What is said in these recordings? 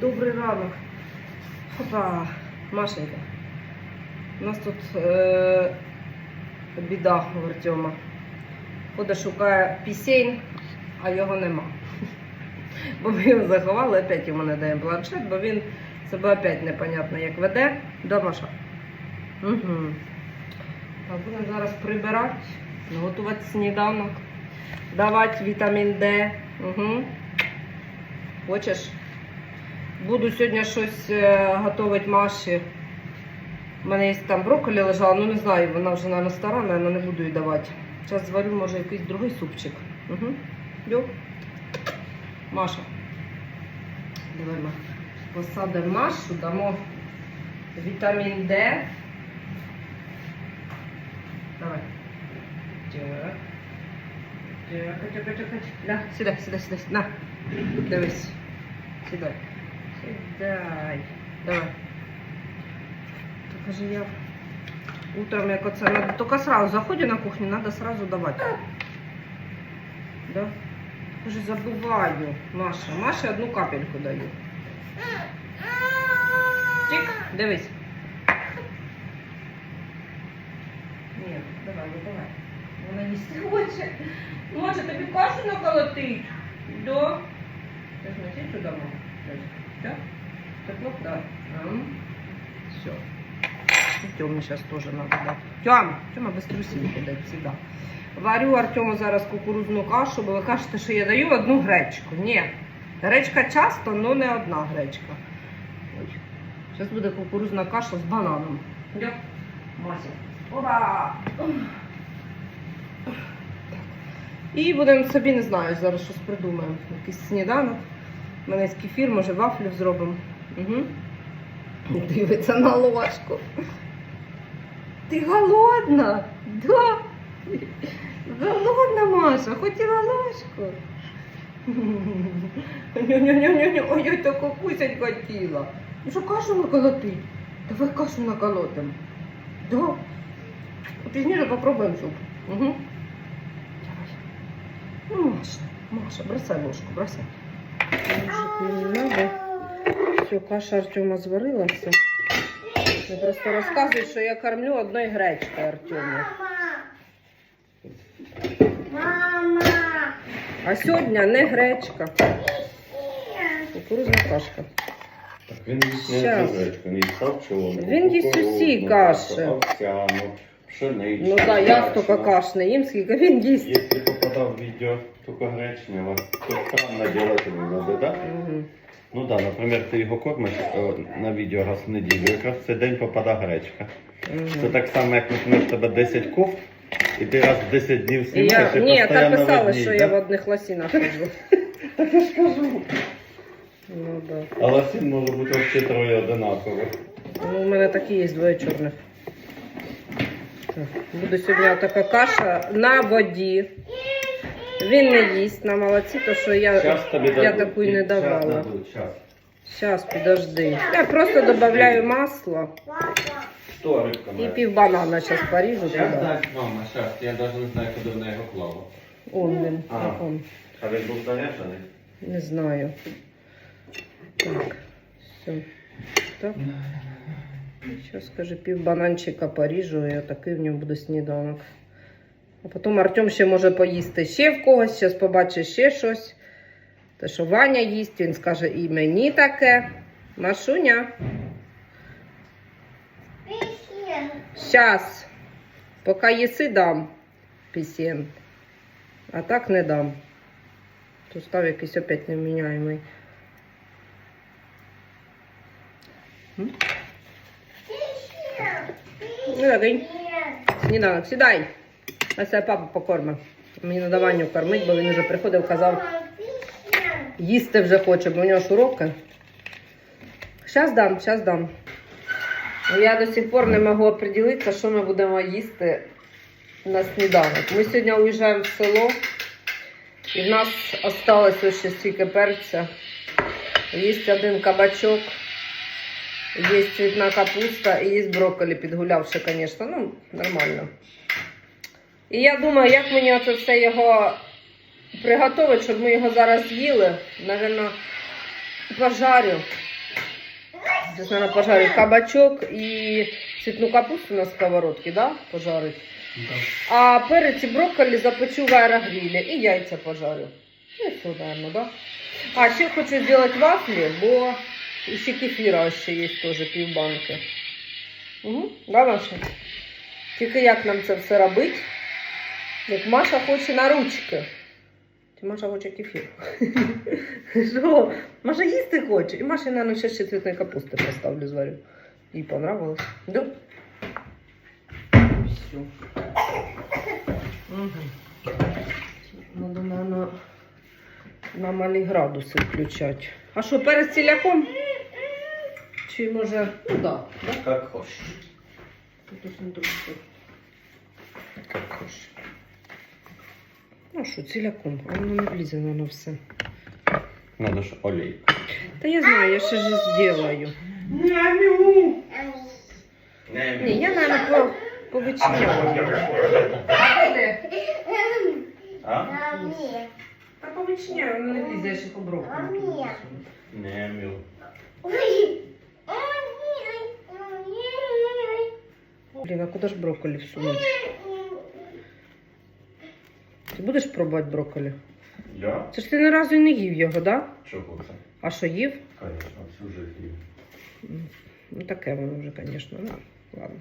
Добрий ранок. Опа, Машенька. У нас тут е, біда у Артема. Ходить шукає пісень, а його нема. Бо ми його заховали, опять йому не даємо планшет, бо він себе опять непонятно як веде. Да, Маша? Угу. Так, будемо зараз прибирати, готувати сніданок, давати вітамін Д. Угу. Хочеш? Буду сьогодні щось е, готувати Маші. У мене є там брокколі лежала, ну не знаю, вона вже на стара, але не буду їй давати. Зараз зварю, може, якийсь другий супчик. Угу. Йо. Маша. Давай ми посадимо Машу, дамо вітамін Д. Давай. Так. Так, так, так, так. Сідай, сідай, сідай. На. Дивись. Сідай. Сідай. Давай. Так каже, я утром як оце надо, только сразу заходи на кухню, надо сразу давати. Да? Каже, забуваю. Маша. Маші одну капельку даю. Тік, дивись. Ні, давай, не давай. Вона їсти хоче. Може, тобі кашу наколотить? Да. Сейчас носить сюда, мама. Все? Тепло? Да. Все. Тёме сейчас тоже надо дать. Тём, Тёма быстрее сильно дать всегда. Варю Артему зараз кукурузну кашу, бо ви кажете, що я даю одну гречку. Ні. Гречка часто, але не одна гречка. Ой. Зараз буде кукурузна каша з бананом. Йоп. Мася. Опа! І будемо собі, не знаю, зараз щось придумаємо. Якийсь сніданок. У мене є кефір, може вафлю зробимо. Угу. Дивиться на ложку. Ти голодна? Да. Голодна, Маша, хотіла ложку. Ню-ню-ню-ню, ой, таку кусять хотіла. Ну що кашу наколотить? Давай кашу наколотим. Да. Пізніше попробуємо суп. Угу. Давай. Ну, Маша, Маша, бросай ложку, бросай. Ложек не надо. Все, каша Артема зварилася. Я просто розказую, що я кормлю одною гречкою Артему. Мама! А сьогодні не гречка, кукурузна кашка. Так він їсть не Щас. гречку, він їсть харчову. Він їсть усі каші. Овсяну, пшеничну. Ну так, я гречну. стільки каш не їм, скільки він їсть. Если попадал в видео только гречнево, то странно делать его надо, да? Мгм. Ну да, наприклад, ти його кормиш е, на відео раз в неділю, якраз в цей день попадає гречка. Це так само, як, наприклад, в тебе 10 ков, і ти раз в 10 днів я, і ні, так постійно писали, одній, що да? я в одних лосінах ходжу. Так я ж кажу. Ну, да. А лосін може бути взагалі троє одинакових. Ну, у мене такі є двоє чорних. Так, Буде сьогодні така каша на воді. Він не їсть на молоці, то що я, Щас тобі я дадуть. таку і не Щас давала. дадуть, щас. Зараз, підожди. Я просто додаю масло Що рибка і моя? пів банана зараз поріжу Щас туди. мама, щас. Я навіть не знаю, куди вона його клала. Он він. А. Он. А він був заряджений? Не знаю. Так, все. Так. Зараз, скажи, пів бананчика поріжу, і такий в нього буде сніданок. А потім Артем ще може поїсти ще в когось, зараз побачить ще щось. Те, що Ваня їсть, він скаже і мені таке. Машуня. Щас. Поки їси дам пісен. А так не дам. Тут став якийсь опять неміняємий. Ну, сніданок. Сідай. А це папа покорме. Мені надо Ваню кормить, бо він вже приходив, казав, їсти вже хоче, бо у нього ж уроки. Щас дам, щас дам. Я до сих пор не можу определитися, що ми будемо їсти на сніданок. Ми сьогодні уїжджаємо в село, і в нас ось ще стільки перця. Є один кабачок, є цвітна капуста і є брокколі підгулявши, звісно. Ну, нормально. І я думаю, як мені оце все його приготувати, щоб ми його зараз їли. Навірно, пожарю Сейчас, наверное, пожарю кабачок и цветную капусту на сковородке, да, пожарить. А перець і брокколі запечу в аерогрилі і яйця пожарю. Ну і все, наверное, да? А ще хочу зробити вафлі, бо ще кефіра ще є теж півбанки. Угу. Да, Маша? Тільки як нам це все робити? Як Маша хоче на ручки. Чи Маша хоче кефір? Що? Маша їсти хоче. І Маша, наверное, ще ще цвітної капусти поставлю, зварю. Їй понравилось. Да? Все. Угу. Надо, наверное, на малі градуси включати. А що, перед ціляком? Чи може. Ну да, да? Как хочеш. Тут не трусить. Как хочеш. Ну що, ціляком, а воно не влізе на все. Надо ж олій. Та я знаю, я ще ж зроблю. Нямю. Ні, я, наверное, по, повичняю. А? Та повичняю, воно не влізе, я ще поброк. Мамі. Нямю. Блін, а куди ж брокколі всунути? Ти будеш пробувати брокколі? Я? Це ж ти ні разу і не їв його, да? Чого це? А що їв? Конечно, всю жизнь. Ну таке воно вже, звісно, да. Ладно.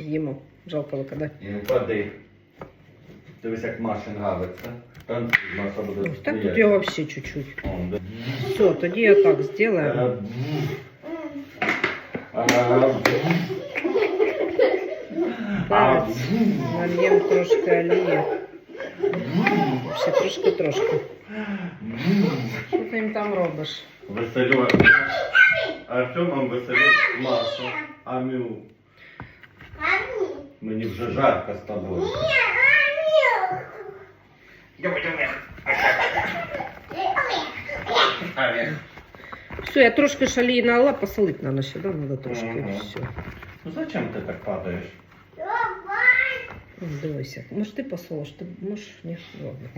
З'їмо. Жалко викидати. Ну, пади. Дивись, як Маші нравиться. Танцюй, Маша буде Ось так тут його взагалі чуть-чуть. Он, да. Все, тоді я так зробимо. Перець. Нальємо трошки олії. Ще трошки трошки. Що ти їм там робиш? Веселю. Артемом веселю Машу. Амю. Мені вже жарко з тобою. Все, я трошки ж олії налила, посолити надо ще, да? Надо трошки. Мгм. Все. Ну зачем ти так падаєш? Ну, Дивися. Може ти посолиш, ти можеш? Ні, ладно.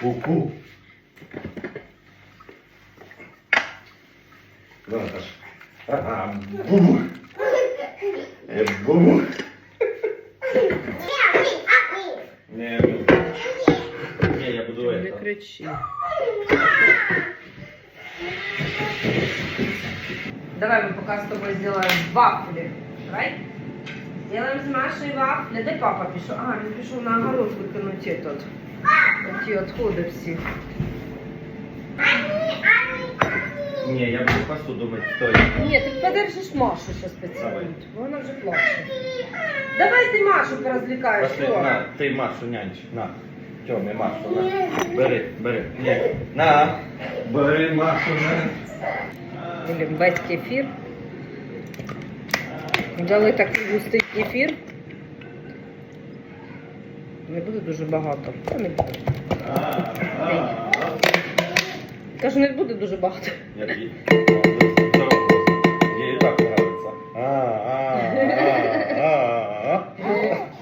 Ку-ку. Давай, Саш. Ага, бу. Е, бу. Не, ну. Не, я буду Не это. кричи. Давай мы пока с тобой сделаем вафли. Давай. Сделаем с Машей вафли. Дай папа пішов. А, він пішов на огород викинути этот. Ті відходи всі. Не, я буду посуду мыть, стой. Ні, ти подержиш Машу зараз Давай. поцілують. Вона вже плаче. Давай ти Машу порозвлікаєш. Пошли, що? на, ти Машу нянч, на. Тьомі, Машу, на. Бери, бери. Ні. На. Бери. Блін, весь кефір. Дали такий густий кефір. Не буде дуже багато. Та не буде. Кажу, не буде дуже багато. Я їй. Ей и так нравится. А, а, а, а,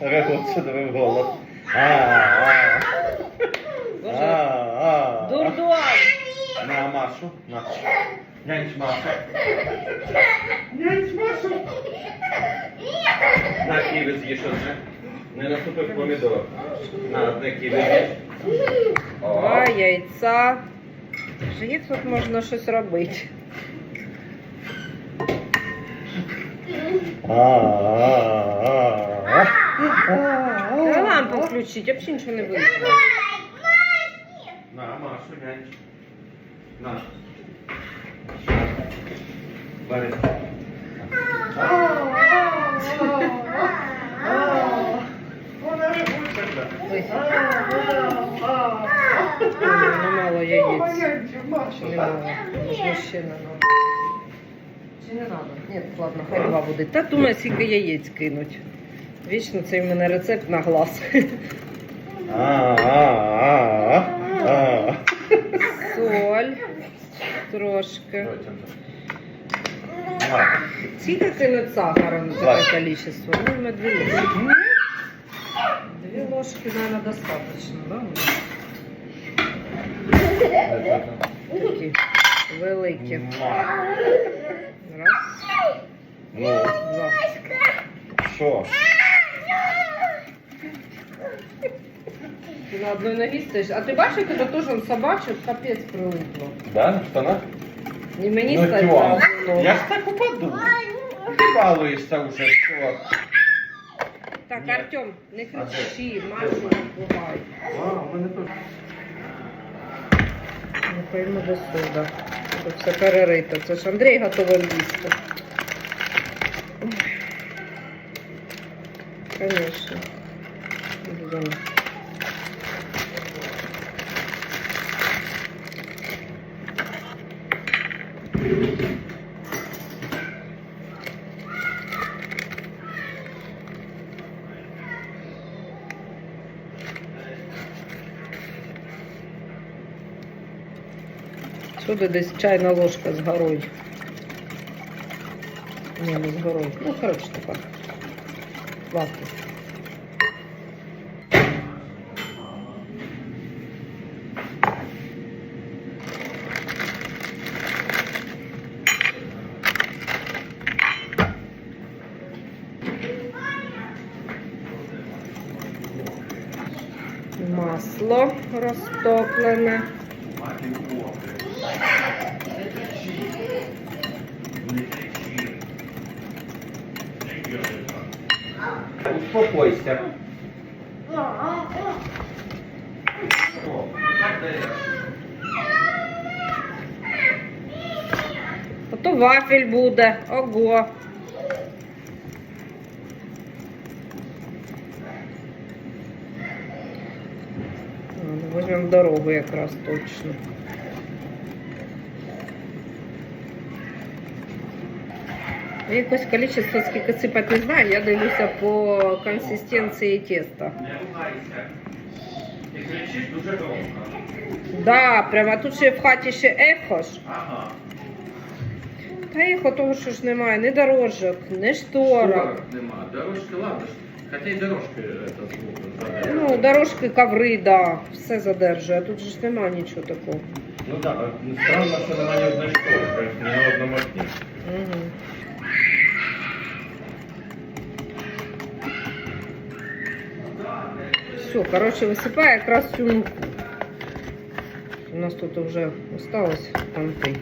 а. Революция, давай голос. А, а, Боже, а, а. дурдуан. Машу, на. Нянч Машу. Нянч Машу. На киви з'їж одне. Не наступив помідор. На одне киви з'їж. О. Два яйця. Як тут можна щось робити? А, а, а. Лампу включити, взагалі нічого не вийде. На, Машу, нянч. На. Бери. Вона рибучка. Ой, мало яєць. Чи не. Чи надо? Ні, ладно, хай два буде. Та думаю, скільки яєць кинуть. Вічно цей в мене рецепт на глаз. А, а, а, а. Соль. Трошки. Скільки кинуть сахара на Два. таке количество? Ну, на дві ложки. Дві ложки наверное, достаточно, да? Такі великі. Раз, Ну, два. що? На одній ногі стоїш. А ти бачиш, як тебе теж он собачок капець прилипло. Да, в штанах? І мені Ну, стать на Я ж так упаду. Ти балуєшся вже, що? Так, Артем, не кричи, Машу не пугай. А, у мене теж. Не пойму до суда. Тут все перерито. Це ж Андрій готовий їсти. Конечно. Блин. Десь чайна ложка з горою. Ні, не з горою. Ну, коротше, така. Ладно. Масло розтоплене. Успокойся. Ото вафель буде. Ого. Ладно, Возьмем дорогу якраз точно. Якось количество скільки сипати не знаю, я дивлюся по консистенції теста. Да, прямо тут ще в хаті ще ехо ж. Ага. Та ехо того, що ж немає, ні дорожок, ні шторок. Шторок нема. Дорожки, ладно. Хоча й дорожки звук. Ну, дорожки, коври, да, все задержує. Тут же ж немає нічого такого. Ну так, да, странно, що немає ні одної шторки, ні на одному окні. Угу. Все, короче, висипаю якраз цю муку. У нас тут вже осталось понти.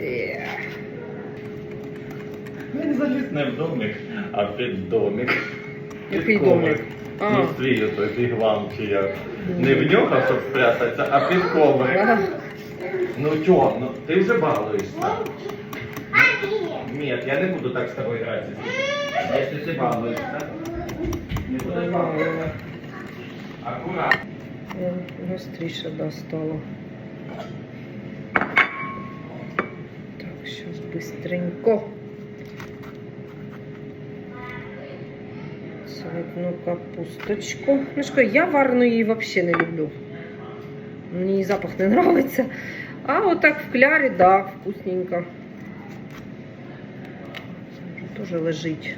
Е. Він заліз не в домик, а під домик. Який Під коврик. домик? А. Ну, свій той пігвам чи як. Не в нього, щоб спрятатися, а під коврик. Ага. Ну чого, ну ти вже балуєшся. Нет, я не буду так с тобой играть. Если ты балуешься. Не буду. Аккуратно. Я Гостріше достало. Так, сейчас быстренько. Цветну капусточку. Ну що, я варену її взагалі не люблю. Мені запах не нравиться. А вот так в клярі, да, вкусненько. Тоже лежить.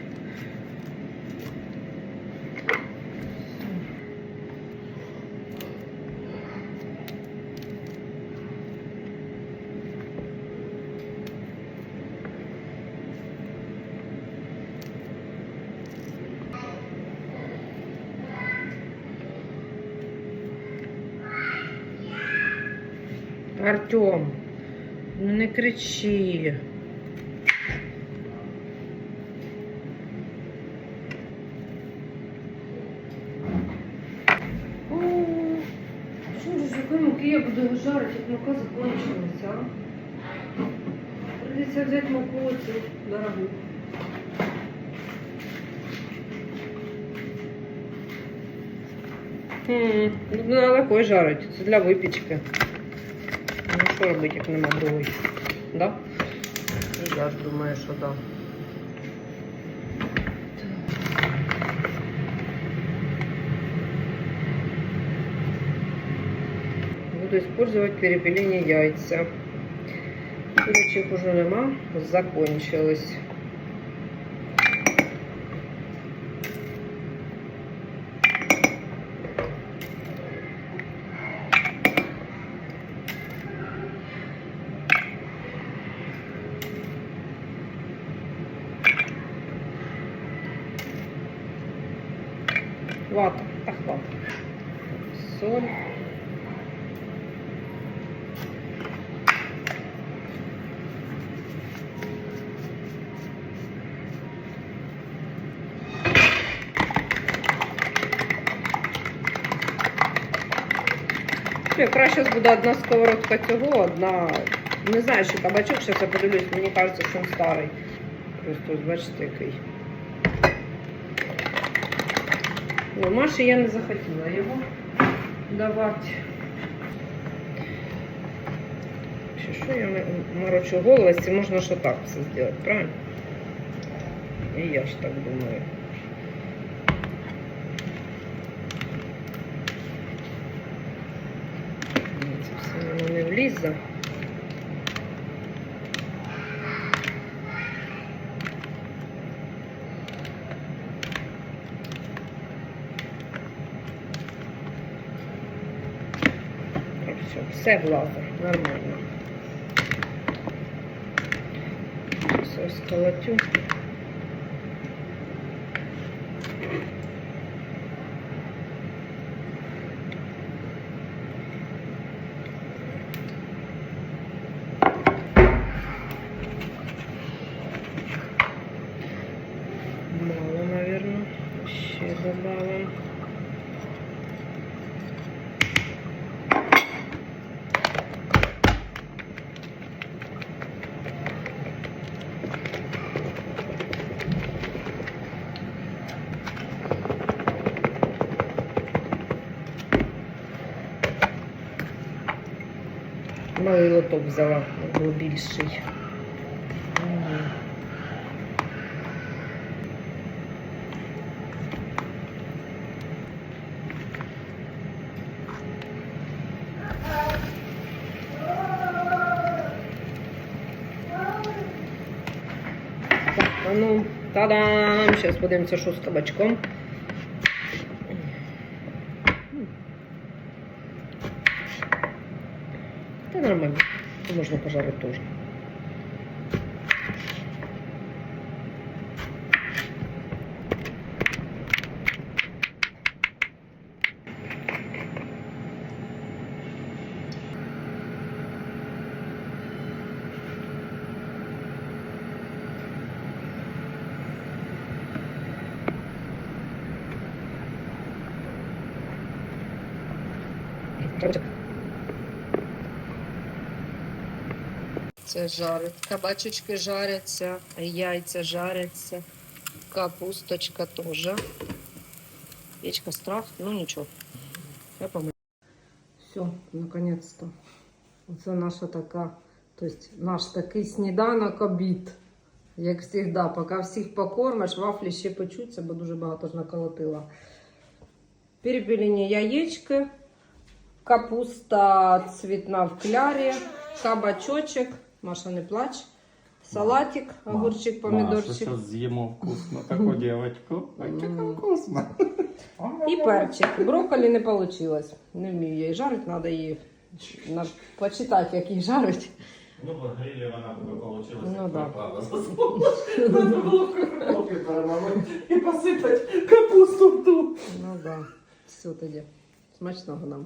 Артем, ну не кричи. Муки я буду його жарити, як мука закончилася, а? Придеться взяти муку оцю дорогу. Хм, ну надо такой жарить. Це для випічки. Ну що робити, як нема другої? Да? Я ж думаю, що да. Буду использовать перепеление яйца. Курочек уже нема, закончилось. Якраз зараз буде одна сковородка цього, одна. Не знаю, що кабачок, зараз я подивлюсь, мені кажеться, що він старий. Просто бачите, який. Ну, Маші я не захотіла його давати. Що я морочу голову, якщо можна що так все зробити, правильно? І я ж так думаю. Ні, Це Так, все, все влазить, нормально. Все сколотю. Мало, наверное. Ще добавим. Малий лоток взяла, був більший. Мгм. Так, а ну, та-дам! Зараз подивимося, що з кабачком. Та нормально. Це можна пожарити теж. Це жарить. Кабачечки жаряться, яйця жаряться, капусточка теж. Печка страх, ну нічого. Я помию. Все, наконец-то. Це наша така, то есть наш такий сніданок обід. Як завжди, поки всіх покормиш, вафлі ще печуться, бо дуже багато ж наколотила. Перепелені яєчки, капуста цвітна в клярі, кабачочок, Маша не плач, салатик, огурчик, помідорчик сейчас з'їмо вкусно таку дівчинку. Ой, і перчик. Брокколі не вийшло. Не вмію я її жарити, треба її на... почитати, як її жарить. Ну, по грилі вона б получилась. Ну, як да. пропала. Треба було в картоплі перемолоти і посипати капусту в ту. Ну так, да. все тоді. Смачного нам.